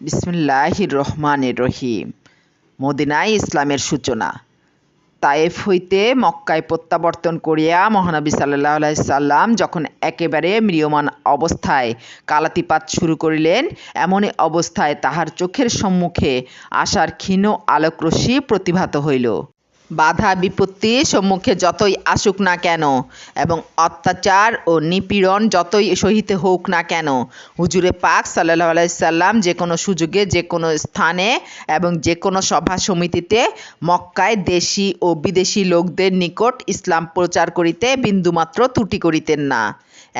বিসমিল্লাহির রহমানের রহিম। মদিনায় ইসলামের সূচনা। তায়েফ হইতে মক্কায় প্রত্যাবর্তন করিয়া মহানবী সাল্লাহ সাল্লাম যখন একেবারে ম্রিয়মান অবস্থায় কালাতিপাত শুরু করিলেন, এমনই অবস্থায় তাহার চোখের সম্মুখে আশার ক্ষীণ আলোকরশ্মি প্রতিভাত হইল। বাধা বিপত্তি সম্মুখে যতই আসুক না কেন, এবং অত্যাচার ও নিপীড়ন যতই সহিতে হোক না কেন, হুজুরে পাক সাল্লাহ আলাইসাল্লাম যে কোনো সুযোগে, যে কোনো স্থানে এবং যে কোনো সভা সমিতিতে মক্কায় দেশি ও বিদেশি লোকদের নিকট ইসলাম প্রচার করিতে বিন্দুমাত্র ত্রুটি করিতেন না।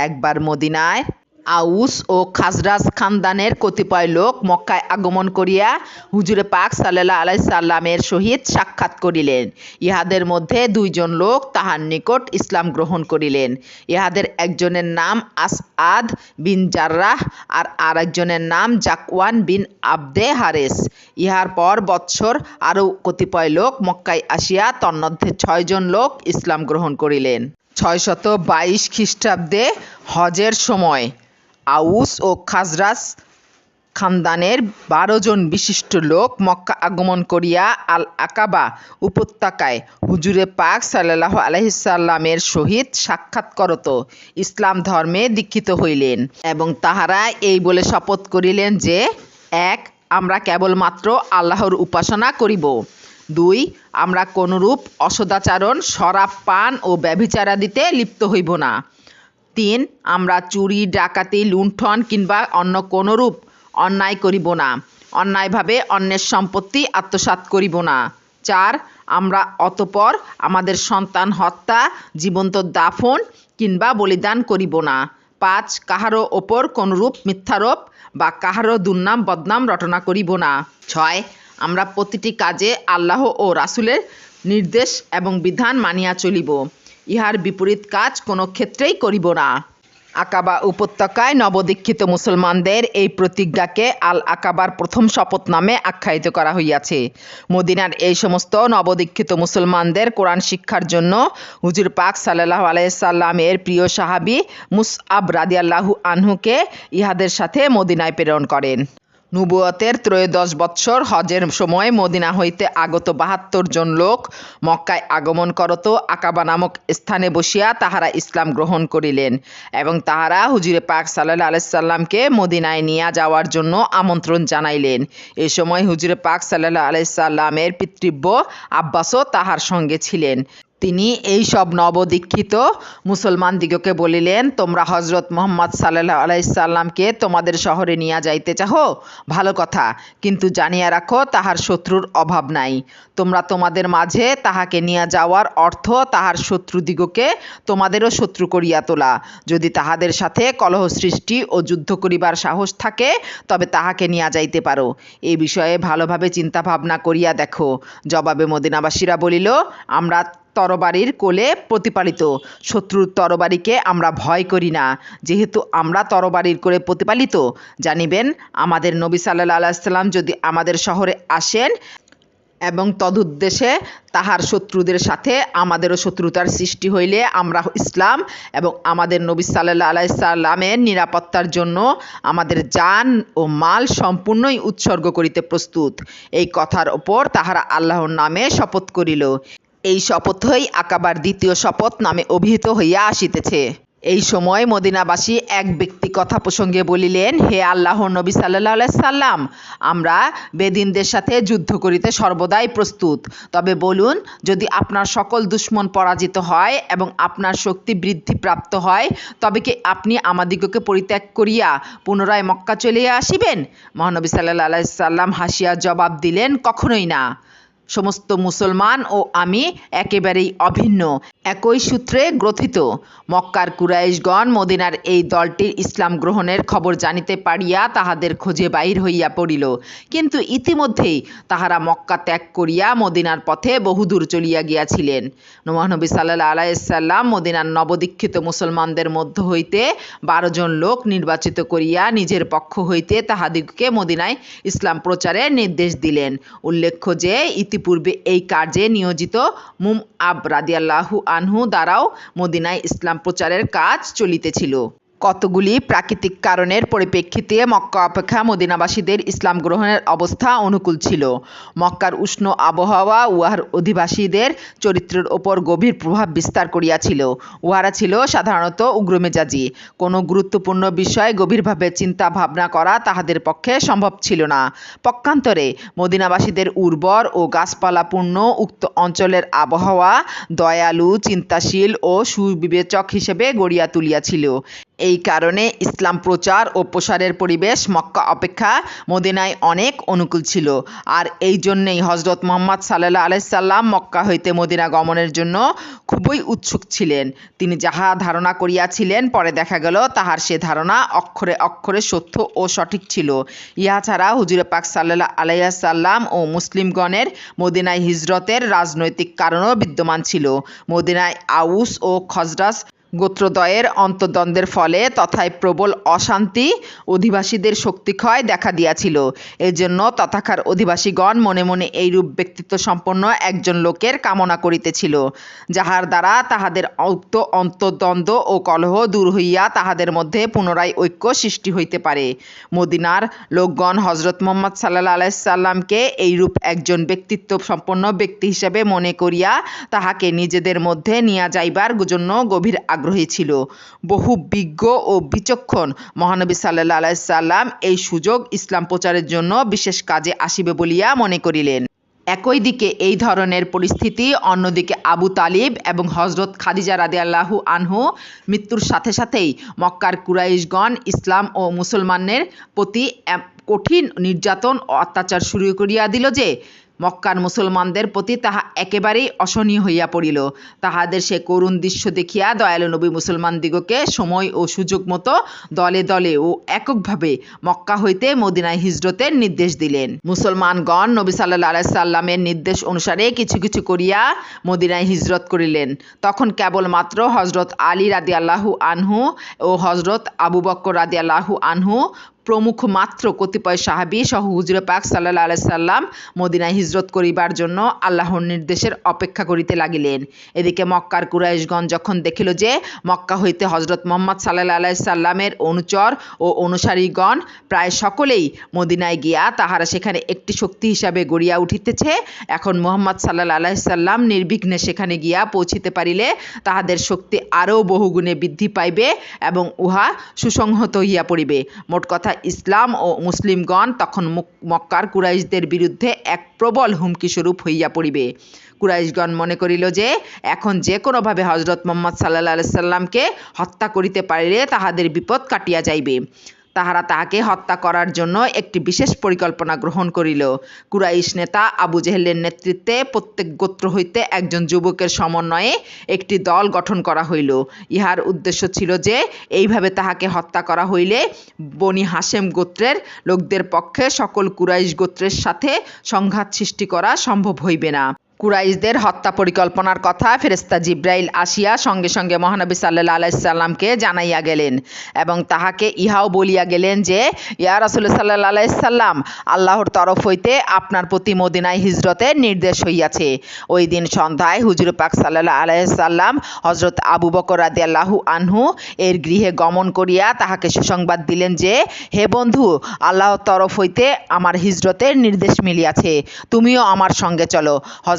একবার মদিনায় আউস ও খাজরাজ খানদানের কতিপয় লোক মক্কায় আগমন করিয়া হুজুরে পাক সাল্লাহ আলাই সাল্লামের সহিত সাক্ষাৎ করিলেন। ইহাদের মধ্যে দুইজন লোক তাহার নিকট ইসলাম গ্রহণ করিলেন। ইহাদের একজনের নাম আসআদ বিন জার্রাহ আর আরেকজনের নাম জাকওয়ান বিন আবদে হারেস। ইহার পর বৎসর আরও কতিপয় লোক মক্কায় আসিয়া তন্মধ্যে ছয়জন লোক ইসলাম গ্রহণ করিলেন। ছয়শত বাইশ খ্রিস্টাব্দে হজের সময় আউস ও খাজরাজ খানদানের বারো জন বিশিষ্ট লোক মক্কা আগমন করিয়া আল আকাবা উপত্যকায় হুজুরে পাক সাল্লাহ আলহিসাল্লামের সহিত সাক্ষাৎ করত। ইসলাম ধর্মে দীক্ষিত হইলেন এবং তাহারা এই বলে শপথ করিলেন যে, এক, আমরা কেবলমাত্র আল্লাহর উপাসনা করিব। দুই, আমরা কোনরূপ অসদাচারণ, শরাব, পান ও ব্যভিচারাদিতে লিপ্ত হইব না। তিন আমরা চুরি, ডাকাতি, লুণ্ঠন কিংবা অন্য কোনরূপ অন্যায় করিব না। অন্যায়ভাবে অন্যের সম্পত্তি আত্মসাৎ করিব না। চার, আমরা অতপর আমাদের সন্তান হত্যা, জীবন্ত দাফন কিংবা বলিদান করিব না। পাঁচ, কাহারও ওপর কোনরূপ মিথ্যারোপ বা কাহারও দুর্নাম, বদনাম রটনা করিব না। ছয়, আমরা প্রতিটি কাজে আল্লাহ ও রাসুলের নির্দেশ এবং বিধান মানিয়া চলিব। ইহার বিপরীত কাজ কোনো ক্ষেত্রেই করিব না। আকাবা উপত্যকায় নবদীক্ষিত মুসলমানদের এই প্রতিজ্ঞাকে আল আকাবার প্রথম শপথ নামে আখ্যায়িত করা হইয়াছে। মদিনার এই সমস্ত নবদীক্ষিত মুসলমানদের কোরআন শিক্ষার জন্য হুজুর পাক সাল্লাহ আলাইসাল্লামের প্রিয় সাহাবি মুসআব রাদিয়াল্লাহু আনহুকে ইহাদের সাথে মদিনায় প্রেরণ করেন। নুবুয়তের ত্রয়োদশ বৎসর হজের সময় মদিনা হইতে আগত বাহাত্তর জন লোক মক্কায় আগমন করত। আকাবা নামক স্থানে বসিয়া তাহারা ইসলাম গ্রহণ করিলেন এবং তাহারা হুজুরে পাক সাল্লাহ আলাইসাল্লামকে মদিনায় নিয়ে যাওয়ার জন্য আমন্ত্রণ জানাইলেন। এ সময় হুজুরে পাক সাল্লাহ আলাইসাল্লামের পিতৃব্য আব্বাসও তাহার সঙ্গে ছিলেন। তিনি এই সব নবদীক্ষিত মুসলমান দিগকে বলিলেন, তোমরা হজরত মোহাম্মদ সাল্লাহ আলাইসাল্লামকে তোমাদের শহরে নিয়ে যাইতে চাহো? ভালো কথা, কিন্তু জানিয়া রাখো, তাহার শত্রুর অভাব নাই। তোমরা তোমাদের মাঝে তাহাকে নিয়ে যাওয়ার অর্থ তাহার শত্রুদিগকে তোমাদেরও শত্রু করিয়া তোলা। যদি তাহাদের সাথে কলহ সৃষ্টি ও যুদ্ধ করিবার সাহস থাকে, তবে তাহাকে নিয়ে যাইতে পারো। এই বিষয়ে ভালোভাবে চিন্তা ভাবনা করিয়া দেখো। জবাবে মদিনাবাসীরা বলিল, আমরা তরবারির কোলে প্রতিপালিত। শত্রুর তরবারিকে আমরা ভয় করি না। যেহেতু আমরা তরবারির কোলে প্রতিপালিত, জানিবেন আমাদের নবী সাল্লাহ আলাইসাল্লাম যদি আমাদের শহরে আসেন এবং তদুদ্দেশে তাহার শত্রুদের সাথে আমাদেরও শত্রুতার সৃষ্টি হইলে আমরা ইসলাম এবং আমাদের নবী সাল্লাহ আলাইসাল্লামের নিরাপত্তার জন্য আমাদের যান ও মাল সম্পূর্ণই উৎসর্গ করিতে প্রস্তুত। এই কথার ওপর তাহারা আল্লাহর নামে শপথ করিল। এই শপথই আকাবার দ্বিতীয় শপথ নামে অভিহিত হইয়া আসিতেছে। এই সময় মদিনাবাসী এক ব্যক্তি কথা প্রসঙ্গে বলিলেন, হে আল্লাহ নবী সাল্লাহ সাল্লাম, আমরা বেদিনদের সাথে যুদ্ধ করিতে সর্বদাই প্রস্তুত। তবে বলুন, যদি আপনার সকল দুশ্মন পরাজিত হয় এবং আপনার শক্তি বৃদ্ধি প্রাপ্ত হয়, তবে কি আপনি আমাদিগকে পরিত্যাগ করিয়া পুনরায় মক্কা চলিয়া আসিবেন? মহানবী সাল্লাহ সাল্লাম হাসিয়া জবাব দিলেন, কখনোই না। সমস্ত মুসলমান ও আমি একেবারেই অভিন্ন, একই সূত্রে গ্রথিত। মক্কার কুরাইশগণ মদিনার এই দলটির ইসলাম গ্রহণের খবর জানিতে পারিয়া তাহাদের খোঁজে বাহির হইয়া পড়িল। কিন্তু ইতিমধ্যেই তাহারা মক্কা ত্যাগ করিয়া মদিনার পথে বহুদূর চলিয়া গিয়াছিলেন। মহানবী সাল্লাহ আলাইসাল্লাম মদিনার নবদীক্ষিত মুসলমানদের মধ্য হইতে বারো জন লোক নির্বাচিত করিয়া নিজের পক্ষ হইতে তাহাদিগকে মদিনায় ইসলাম প্রচারের নির্দেশ দিলেন। উল্লেখ্য যে ইতিপূর্বে এই কার্যে নিয়োজিত মুম আব রাদিয়াল্লাহু আনহু দ্বারাও মদিনায় ইসলাম প্রচারের কাজ চলিতেছিল। কতগুলি প্রাকৃতিক কারণের পরিপ্রেক্ষিতে মক্কা অপেক্ষা মদিনাবাসীদের ইসলাম গ্রহণের অবস্থা অনুকূল ছিল। মক্কার উষ্ণ আবহাওয়া উহার অধিবাসীদের চরিত্রের ওপর গভীর প্রভাব বিস্তার করিয়াছিল। উহারা ছিল সাধারণত উগ্রমেজাজি। কোনো গুরুত্বপূর্ণ বিষয় গভীরভাবে চিন্তা ভাবনা করা তাহাদের পক্ষে সম্ভব ছিল না। পক্ষান্তরে মদিনাবাসীদের উর্বর ও গাছপালাপূর্ণ উক্ত অঞ্চলের আবহাওয়া দয়ালু, চিন্তাশীল ও সুবিবেচক হিসেবে গড়িয়া তুলিয়াছিল। এই কারণে ইসলাম প্রচার ও প্রসারের পরিবেশ মক্কা অপেক্ষা মদিনায় অনেক অনুকূল ছিল। আর এই জন্যেই হজরত মোহাম্মদ সাল্লাহ আলাইসাল্লাম মক্কা হইতে মদিনা গমনের জন্য খুবই উৎসুক ছিলেন। তিনি যাহা ধারণা করিয়াছিলেন, পরে দেখা গেল তাহার সে ধারণা অক্ষরে অক্ষরে সত্য ও সঠিক ছিল। ইহা ছাড়া হুজুরে পাক সাল্লাহ আলাইসাল্লাম ও মুসলিমগণের মদিনায় হিজরতের রাজনৈতিক কারণও বিদ্যমান ছিল। মদিনায় আউস ও খজরাস গোত্রদ্বয়ের অন্তর্দ্বন্দ্বের ফলে তথায় প্রবল অশান্তি অধিবাসীদের শক্তিক্ষয় দেখা দিয়াছিল। এজন্য তথাকার অধিবাসীগণ মনে মনে এইরূপ ব্যক্তিত্ব সম্পন্ন একজন লোকের কামনা করিতেছিল, যাহার দ্বারা তাহাদের উক্ত অন্তর্দ্বন্দ্ব ও কলহ দূর হইয়া তাহাদের মধ্যে পুনরায় ঐক্য সৃষ্টি হইতে পারে। মদিনার লোকগণ হজরত মোহাম্মদ সাল্লাহ আলাইসাল্লামকে এইরূপ একজন ব্যক্তিত্ব সম্পন্ন ব্যক্তি হিসেবে মনে করিয়া তাহাকে নিজেদের মধ্যে নিয়া যাইবার জন্য গভীর আগ্রহী ছিল। বহু বিজ্ঞ ও বিচক্ষণ মহানবী সাল্লাহ আলাইসাল্লাম এই সুযোগ ইসলাম প্রচারের জন্য বিশেষ কাজে আসিবে বলিয়া মনে করিলেন। একই দিকে এই ধরনের পরিস্থিতি অন্যদিকে আবু তালিব এবং হজরত খাদিজা রাদিয়াল্লাহু আনহু মৃত্যুর সাথে সাথেই মক্কার কুরাইশগণ ইসলাম ও মুসলমানের প্রতি কঠিন নির্যাতন ও অত্যাচার শুরু করিয়া দিল যে মক্কার মুসলমানদের প্রতি তাহা একেবারেই অসহনীয় হইয়া পড়িল। তাহাদের সে করুণ দৃশ্য দেখিয়া দয়ালু নবী মুসলমান দিগকে সময় ও সুযোগ মতো দলে দলে ও এককভাবে মক্কা হইতে মদিনায় হিজরতের নির্দেশ দিলেন। মুসলমানগণ নবী সাল্লাহ আলাইসাল্লামের নির্দেশ অনুসারে কিছু কিছু করিয়া মদিনায় হিজরত করিলেন। তখন কেবলমাত্র হজরত আলী রাদি আল্লাহু আনহু ও হজরত আবু বক্কর রাদি আল্লাহু আনহু প্রমুখ মাত্র কতিপয় সাহাবী সহ হুজুরে পাক সাল্লাহ আলাই সাল্লাম মদিনায় হিজরত করিবার জন্য আল্লাহর নির্দেশের অপেক্ষা করিতে লাগিলেন। এদিকে মক্কার কুরাইশগণ যখন দেখিল যে মক্কা হইতে হজরত মোহাম্মদ সাল্লাহ আলাই সাল্লামের অনুচর ও অনুসারীগণ প্রায় সকলেই মদিনায় গিয়া তাহারা সেখানে একটি শক্তি হিসাবে গড়িয়া উঠিতেছে, এখন মোহাম্মদ সাল্লাহ আলাই সাল্লাম নির্বিঘ্নে সেখানে গিয়া পৌঁছিতে পারিলে তাহাদের শক্তি আরও বহুগুণে বৃদ্ধি পাইবে এবং উহা সুসংহত হইয়া পড়িবে। মোট কথা ইসলাম ও মুসলিমগণ তখন মুক- মক্কার কুরাইশদের বিরুদ্ধে এক প্রবল হুমকি স্বরূপ হইয়া পড়িবে। কুরাইশগণ মনে করিল যে, এখন যে কোনোভাবে হজরত মোহাম্মদ সাল্লাহ সাল্লামকে হত্যা করিতে পারিলে তাহাদের বিপদ কাটিয়া যাইবে। তাহারা তাহাকে হত্যা করার জন্য একটি বিশেষ পরিকল্পনা গ্রহণ করিল। কুরাইশ নেতা আবু জেহেলের নেতৃত্বে প্রত্যেক গোত্র হইতে একজন যুবকের সমন্বয়ে একটি দল গঠন করা হইল। ইহার উদ্দেশ্য ছিল যে, এইভাবে তাহাকে হত্যা করা হইলে বনি হাসেম গোত্রের লোকদের পক্ষে সকল কুরাইশ গোত্রের সাথে সংঘাত সৃষ্টি করা সম্ভব হইবে না। কুরাইশদের হত্যা পরিকল্পনার কথা ফেরেস্তা জিব্রাইল আসিয়া সঙ্গে সঙ্গে মহানবী সাল্লাহ আলাইসাল্লামকে জানাইয়া গেলেন এবং তাহাকে ইহাও বলিয়া গেলেন যে, ইয়া রাসুল সাল্লাহ আলাইসাল্লাম আল্লাহর তরফ হইতে আপনার প্রতি মদিনায় হিজরতের নির্দেশ হইয়াছে। ওই দিন সন্ধ্যায় হুজুর পাক সাল্লাহ আলাইসাল্লাম হজরত আবু বকর রাদিয়াল্লাহু আনহু এর গৃহে গমন করিয়া তাহাকে সুসংবাদ দিলেন যে, হে বন্ধু, আল্লাহর তরফ হইতে আমার হিজরতের নির্দেশ মিলিয়াছে, তুমিও আমার সঙ্গে চলো।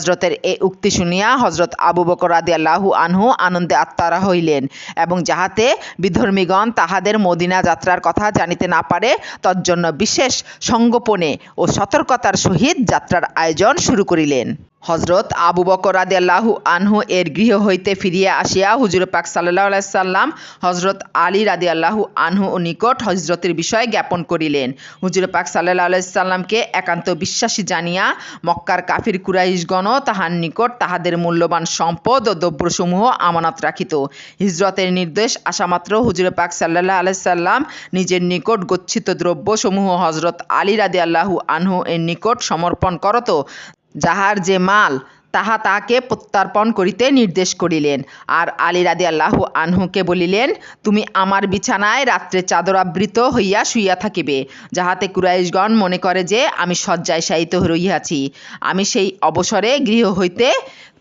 হজরতের এ উক্তি শুনিয়া হজরত আবু বকর আদি আল্লাহু আনহু আনন্দে আত্মারা হইলেন এবং যাহাতে বিধর্মীগণ তাহাদের মদিনা যাত্রার কথা জানিতে না পারে, তজ্জন্য বিশেষ সঙ্গোপনে ও সতর্কতার সহিত যাত্রার আয়োজন শুরু করিলেন। হজরত আবু বকর রাদিয়াল্লাহু আনহু এর গৃহ হইতে ফিরিয়া আসিয়া হুজুর পাক সাল্লাহ সাল্লাম হজরত আলী রাদিয়াল্লাহু আনহু ও নিকট হজরতের বিষয়ে জ্ঞাপন করিলেন। হুজুর পাক সাল্লাহ সাল্লামকে একান্ত বিশ্বাসী জানিয়া মক্কার কাফির কুরাইশগণ তাহার নিকট তাহাদের মূল্যবান সম্পদ ও দ্রব্যসমূহ আমানত রাখিত। হিজরতের নির্দেশ আসামাত্র হুজুর পাক সাল্লাহ আলাইসাল্লাম নিজের নিকট গচ্ছিত দ্রব্যসমূহ হজরত আলী রাদিয়াল্লাহু আনহু এর নিকট সমর্পণ করত। যাহার যে মাল, তাহা তাহাকে প্রত্যর্পণ করিতে নির্দেশ করিলেন। আর আলী রাদি আল্লাহ আনহুকে বলিলেন, তুমি আমার বিছানায় রাত্রে চাদরাবৃত হইয়া শুইয়া থাকিবে, যাহাতে কুরাইশগণ মনে করে যে আমি শয্যায় শায়িত রহিয়াছি। আমি সেই অবসরে গৃহ হইতে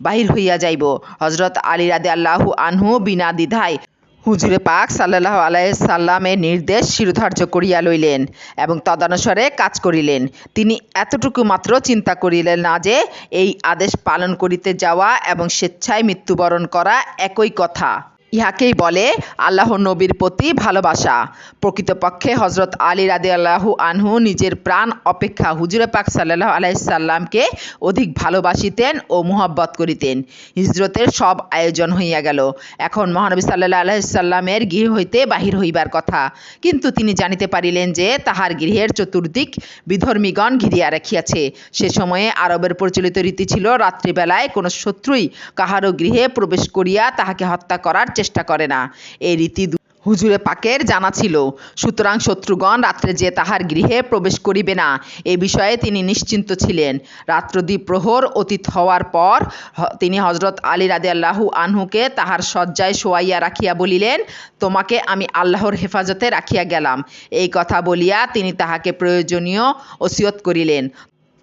বাহির হইয়া যাইব। হজরত আলী রাদি আল্লাহ আনহু বিনা দ্বিধায় হুজুরে পাক সাল্লাহ আলাইসাল্লামের নির্দেশ শিরোধার্য করিয়া লইলেন এবং তদানুসারে কাজ করিলেন। তিনি এতটুকু মাত্র চিন্তা করিলেন না যে, এই আদেশ পালন করিতে যাওয়া এবং স্বেচ্ছায় মৃত্যুবরণ করা একই কথা। ইহাকেই বলে আল্লাহ নবীর প্রতি ভালোবাসা। প্রকৃতপক্ষে হজরত আলী রাদি আল্লাহু আনহু নিজের প্রাণ অপেক্ষা হুজুরে পাক সাল্লাহ আলাইসাল্লামকে অধিক ভালোবাসিতেন ও মোহব্বত করিতেন। হিজরতের সব আয়োজন হইয়া গেল। এখন মহানবী সাল্লাহ আলাইসাল্লামের গৃহ হইতে বাহির হইবার কথা। কিন্তু তিনি জানিতে পারিলেন যে তাহার গৃহের চতুর্দিক বিধর্মীগণ ঘিরিয়া রাখিয়াছে। সে সময়ে আরবের প্রচলিত রীতি ছিল, রাত্রিবেলায় কোনো শত্রুই কাহারও গৃহে প্রবেশ করিয়া তাহাকে হত্যা করার চেষ্টা করে না। এই রীতি হুজুরে পাকের জানা ছিল। সুতরাং শত্রুগণ রাত্রে যে তাহার গৃহে প্রবেশ করিবে না, এ বিষয়ে তিনি নিশ্চিন্ত ছিলেন। রাত্রদ্বীপ প্রহর অতীত হওয়ার পর তিনি হজরত আলী রাদে আল্লাহু আনহুকে তাহার শয্যায় শোয়াইয়া রাখিয়া বলিলেন, তোমাকে আমি আল্লাহর হেফাজতে রাখিয়া গেলাম। এই কথা বলিয়া তিনি তাহাকে প্রয়োজনীয় ওসিয়ত করিলেন।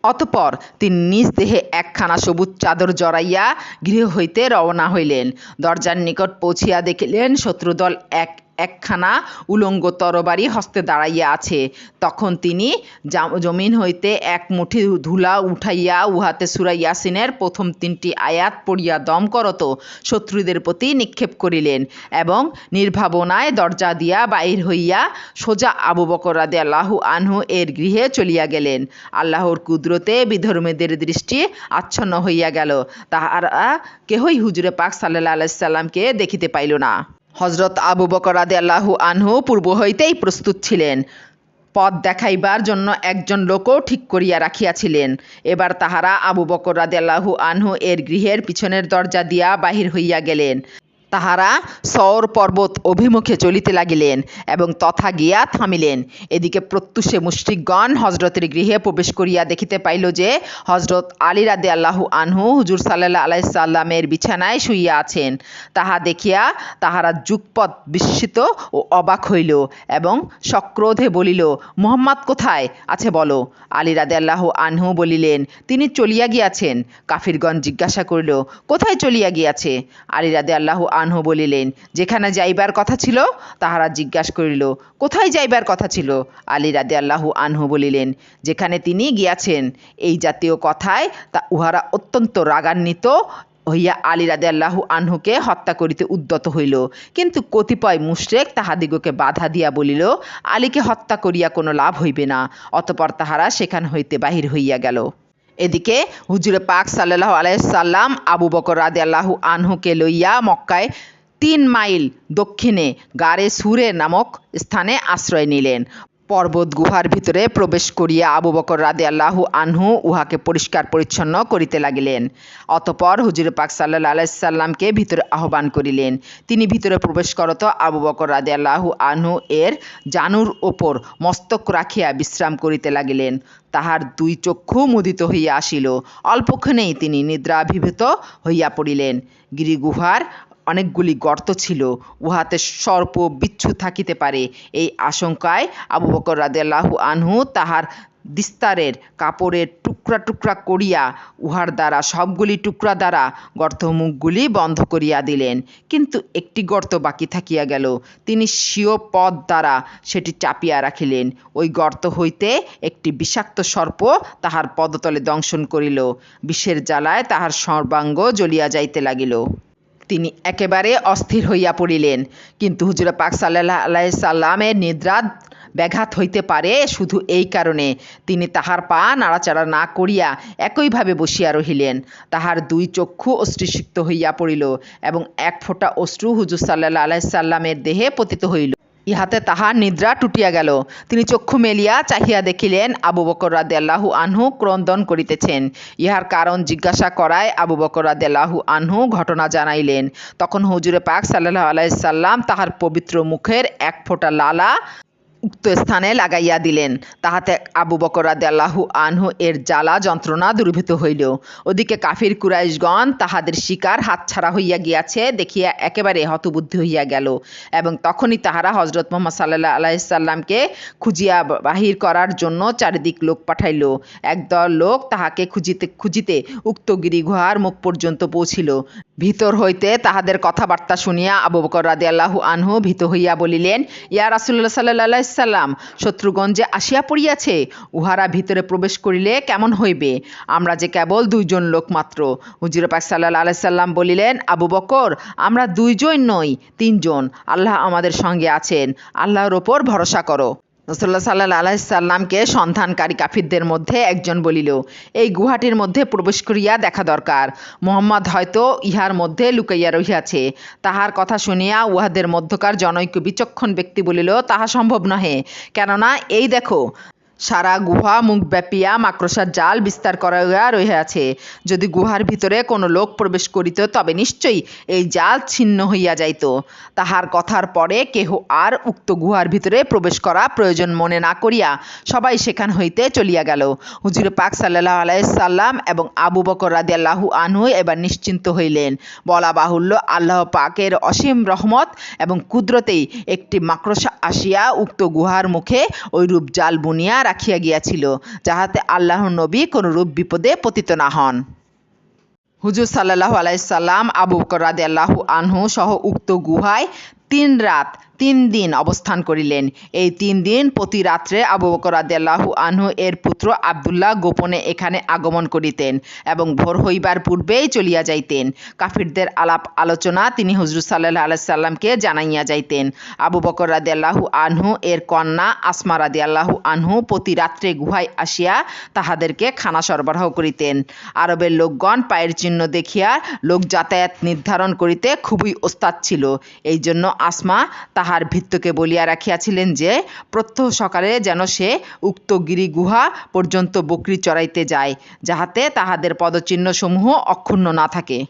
অতপর তিনি নিজ দেহে একখানা সবুজ চাদর জড়াইয়া গৃহ হইতে রওনা হইলেন। দরজার নিকট পৌঁছিয়া দেখিলেন শত্রুদল এক একখানা উলঙ্গ তরবারি হস্তে দাঁড়াইয়া আছে। তখন তিনি জাম- জমিন হইতে এক মুঠি ধুলা উঠাইয়া উহাতে সুরা ইয়াসিনের প্রথম তিনটি আয়াত পড়িয়া দম করত। শত্রুদের প্রতি নিক্ষেপ করিলেন এবং নির্ভাবনায় দরজা দিয়া বাহির হইয়া সোজা আবু বকর রাদে আল্লাহু আনহু এর গৃহে চলিয়া গেলেন। আল্লাহর কুদরতে বিধর্মীদের দৃষ্টি আচ্ছন্ন হইয়া গেল। তাহারা কেহই হুজুরে পাক সাল্লাহ আলাইসাল্লামকে দেখিতে পাইল না। হজরত আবু বকর আদে আল্লাহু আনহু পূর্ব হইতেই প্রস্তুত ছিলেন। পথ দেখাইবার জন্য একজন লোকও ঠিক করিয়া রাখিয়াছিলেন। এবার তাহারা আবু বকর রাদিয়াল্লাহু আনহু এর গৃহের পিছনের দরজা দিয়া বাহির হইয়া গেলেন। তাহারা সৌর পর্বত অভিমুখে চলিতে লাগিলেন এবং তথা গিয়া থামিলেন। এদিকে প্রত্যুষে মুশরিকগণ হজরতের গৃহে প্রবেশ করিয়া দেখিতে পাইল যে হজরত আলী রাদে আল্লাহু আনহু হুজুর সাল্লাহ আলাইসাল্লামের বিছানায় শুইয়া আছেন। তাহা দেখিয়া তাহারা যুগপৎ বিস্মিত ও অবাক হইল এবং সক্রোধে বলিল, মোহাম্মদ কোথায়? আছে বলো। আলী রাদে আল্লাহ আনহু বলিলেন, তিনি চলিয়া গিয়াছেন। কাফিরগণ জিজ্ঞাসা করিল, কোথায় চলিয়া গিয়াছে? আলী রাদে আল্লাহ আনহু বলিলেন। যেখানে যাইবার কথা ছিল, তাহারা জিজ্ঞাসা করিল, কোথায় যাইবার কথা ছিল? আলী রাদে আল্লাহু আনহু বলিলেন, যেখানে তিনি গিয়াছেন, এই জাতীয় কথায় তা উহারা অত্যন্ত রাগান্বিত হইয়া আলী রাদে আল্লাহু আনহুকে হত্যা করিতে উদ্যত হইল। কিন্তু কতিপয় মুশরেক তাহাদিগকে বাধা দিয়া বলিল, আলীকে হত্যা করিয়া কোনো লাভ হইবে না, অতপর তাহারা সেখান হইতে বাহির হইয়া গেল। এদিকে হুজুরে পাক সাল্লাহ আলাইসাল্লাম আবু বকর রাদে আল্লাহু আনহুকে লইয়া মক্কায় তিন মাইল দক্ষিণে গারে সুরে নামক স্থানে আশ্রয় নিলেন। পর্বত গুহার ভিতরে প্রবেশ করিয়া আবু বকর রাদে আল্লাহু আনহু উহাকে পরিষ্কার পরিচ্ছন্ন করিতে লাগিলেন। অতপর হুজুর পাক সাল্লাহ আলাইসাল্লামকে ভিতরে আহ্বান করিলেন। তিনি ভিতরে প্রবেশ করত আবু বকর রাদে আল্লাহু আনহু এর জানুর ওপর মস্তক রাখিয়া বিশ্রাম করিতে লাগিলেন। তাহার দুই চক্ষু মুদিত হইয়া আসিল। অল্পক্ষণেই তিনি নিদ্রাভিভূত হইয়া পড়িলেন। গিরিগুহার অনেকগুলি গর্ত ছিল, উহাতে সর্প বিচ্ছু থাকিতে পারে। এই আশঙ্কায় আবু বকর রাদিয়াল্লাহু আনহু তাহার দিস্তারের কাপড়ের টুকরা টুকরা করিয়া উহার দ্বারা, সবগুলি টুকরা দ্বারা গর্তমুখগুলি বন্ধ করিয়া দিলেন। কিন্তু একটি গর্ত বাকি থাকিয়া গেল। তিনি স্বীয় পদ দ্বারা সেটি চাপিয়া রাখিলেন। ওই গর্ত হইতে একটি বিষাক্ত সর্প তাহার পদতলে দংশন করিল। বিষের জ্বালায় তাহার সর্বাঙ্গ জ্বলিয়া যাইতে লাগিল। তিনি একেবারে অস্থির হইয়া পড়িলেন। কিন্তু হুজুর পাক সাল্লাহ আলাই সাল্লামের নিদ্রা ব্যাঘাত হইতে পারে শুধু এই কারণে। তিনি তাহার পা নাড়াচাড়া না করিয়া একইভাবে বসিয়া রহিলেন। তাহার দুই চক্ষু অশ্রুসিক্ত হইয়া পড়িল এবং এক ফোঁটা অশ্রু হুজুর সাল্লাহ আলাইসাল্লামের দেহে পতিত হইল। ইহাতে তাহার নিদ্রা টুটিয়া গেল। তিনি চক্ষু মেলিয়া চাহিয়া দেখিলেন আবু বকর রাদিয়াল্লাহু আনহু ক্রন্দন করিতেছেন। ইহার কারণ জিজ্ঞাসা করায় আবু বকর রাদিয়াল্লাহু আনহু ঘটনা জানাইলেন। তখন হুজুরে পাক সাল্লাহ আলাইসাল্লাম তাহার পবিত্র মুখের এক ফোঁটা লালা উক্ত স্থানে লাগাইয়া দিলেন। তাহাতে আবু বকর রাদিয়াল্লাহু আনহু এর জ্বালা যন্ত্রণা দূরীভূত হইল। ওদিকে কাফির কুরাইশগণ তাহাদের শিকার হাতছাড়া হইয়া গিয়াছে, দেখিয়া একেবারে হতবুদ্ধি হইয়া গেল এবং তখনই তাহারা হজরত মোহাম্মদ সাল্লাহ আলাইসাল্লামকে খুঁজিয়া বাহির করার জন্য চারিদিক লোক পাঠাইল। একদল লোক তাহাকে খুঁজিতে খুঁজিতে উক্ত গিরিগুহার মুখ পর্যন্ত পৌঁছিল। ভিতর হইতে তাহাদের কথাবার্তা শুনিয়া আবু বকর রাদিয়াল্লাহু আনহু ভীত হইয়া বলিলেন, ইয়া রাসুল্লাহ সাল্লাহ শত্রুগণ যে আসিয়া পড়িয়াছে, উহারা ভিতরে প্রবেশ করিলে কেমন হইবে? আমরা যে কেবল দুইজন লোক মাত্র। হুজুর পাক সাল্লাহ আলাইসাল্লাম বলিলেন, আবু বকর, আমরা দুইজন নই, তিনজন। আল্লাহ আমাদের সঙ্গে আছেন। আল্লাহর ওপর ভরসা করো। রসল্লা সাল্লাহ আলাইসাল্লামকে সন্ধানকারী কাফিরদের মধ্যে একজন বলিল, এই গুহাটির মধ্যে প্রবেশ করিয়া দেখা দরকার। মোহাম্মদ হয়তো ইহার মধ্যে লুকাইয়া রহিয়াছে। তাহার কথা শুনিয়া উহাদের মধ্যকার জনৈক বিচক্ষণ ব্যক্তি বলিল, তাহা সম্ভব নহে। কেননা এই দেখো সারা গুহা মুখ ব্যাপিয়া মাকড়সার জাল বিস্তার করাইয়া রহিয়াছে যদি গুহার ভিতরে কোনো লোক প্রবেশ করিত, তবে নিশ্চয়ই এই জাল ছিন্ন হইয়া যাইত। তাহার কথার পরে কেহ আর উক্ত গুহার ভিতরে প্রবেশ করা প্রয়োজন মনে না করিয়া সবাই সেখান হইতে চলিয়া গেল। হুজুর পাক সাল্লাহ আলাইসাল্লাম এবং আবু বকর রাদিয়াল্লাহু আনহু এবার নিশ্চিন্ত হইলেন। বলা বাহুল্য, আল্লাহ পাকের অসীম রহমত এবং কুদরতেই একটি মাকড়সা আসিয়া উক্ত গুহার মুখে ওইরূপ জাল বুনিয়া রাখিয়া গিয়াছিল, যাহাতে আল্লাহর নবী কোনরূপ বিপদে পতিত না হন। হুজুর সাল্লাহ আলাইসাল্লাম আবু বকর আল্লাহ আনহু সহ উক্ত গুহায় তিন রাত তিন দিন অবস্থান করিলেন। এই তিন দিন প্রতি রাত্রে আবু বকর রাদিয়াল্লাহু আনহু এর পুত্র আবদুল্লাহ গোপনে এখানে আগমন করিতেন এবং ভোর হইবার পূর্বেই চলিয়া যাইতেন। কাফিরদের আলাপ আলোচনা তিনি হজরত সাল্লাহ আলাইসাল্লামকে জানাইয়া যাইতেন। আবু বকর রাদিয়াল্লাহু আনহু এর কন্যা আসমা রাদিয়াল্লাহু আনহু প্রতি রাত্রে গুহায় আসিয়া তাহাদেরকে খানা সরবরাহ করিতেন। আরবের লোকগণ পায়ের চিহ্ন দেখিয়া লোক যাতায়াত নির্ধারণ করিতে খুবই ওস্তাদ ছিল। এই জন্য আসমা তাহার ভৃত্যকে বলিয়া রাখিয়াছিলেন যে, প্রত্যহ সকালে যেন সে উক্ত গিরি গুহা পর্যন্ত বকরি চড়াইতে যায়, যাহাতে তাহাদের পদচিহ্নসমূহ অক্ষুণ্ণ না থাকে।